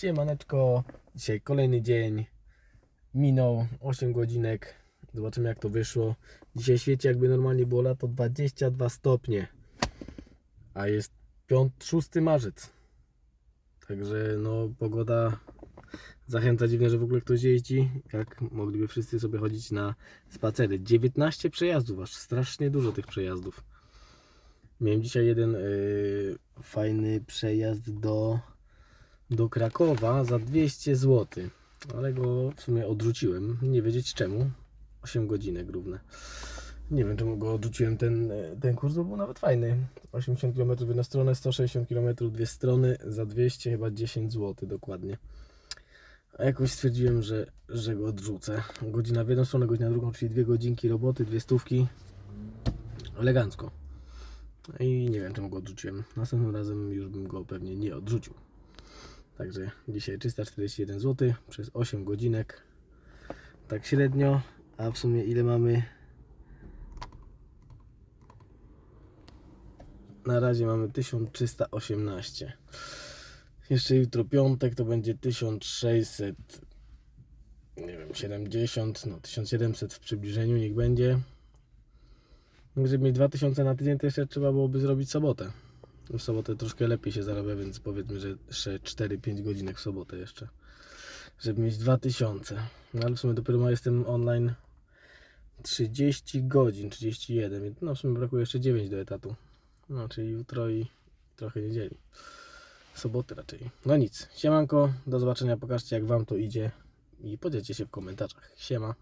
Siemaneczko, dzisiaj kolejny dzień, minął 8 godzinek, zobaczymy jak to wyszło. Dzisiaj świeci jakby normalnie było lato 22 stopnie, a jest 5, 6 marzec. Także no pogoda zachęca dziwnie, że w ogóle ktoś jeździ, jak mogliby wszyscy sobie chodzić na spacery. 19 przejazdów, aż strasznie dużo tych przejazdów. Miałem dzisiaj jeden yy, fajny przejazd do do Krakowa za 200 zł. Ale go w sumie odrzuciłem. Nie wiedzieć czemu. 8 godzinek równe. Nie wiem czemu go odrzuciłem ten, ten kurs, bo był nawet fajny. 80 km w jedną stronę, 160 km dwie strony za 200 chyba 10 zł dokładnie. A jakoś stwierdziłem, że, że go odrzucę. Godzina w jedną stronę, godzina w drugą, czyli dwie godzinki roboty, dwie stówki. Elegancko. I nie wiem czemu go odrzuciłem. Następnym razem już bym go pewnie nie odrzucił. Także dzisiaj 341 zł przez 8 godzinek. Tak średnio. A w sumie ile mamy? Na razie mamy 1318. Jeszcze jutro piątek to będzie 1600. Nie wiem, 70, no 1700 w przybliżeniu niech będzie. Żeby mieć 2000 na tydzień, to jeszcze trzeba byłoby zrobić sobotę. W sobotę troszkę lepiej się zarabia, więc powiedzmy, że jeszcze 4-5 godzinek w sobotę jeszcze. Żeby mieć 2000. No ale w sumie dopiero jestem online 30 godzin, 31. więc No w sumie brakuje jeszcze 9 do etatu. No czyli jutro i trochę niedzieli. Soboty raczej. No nic. Siemanko, do zobaczenia. Pokażcie jak wam to idzie i podzielcie się w komentarzach. Siema.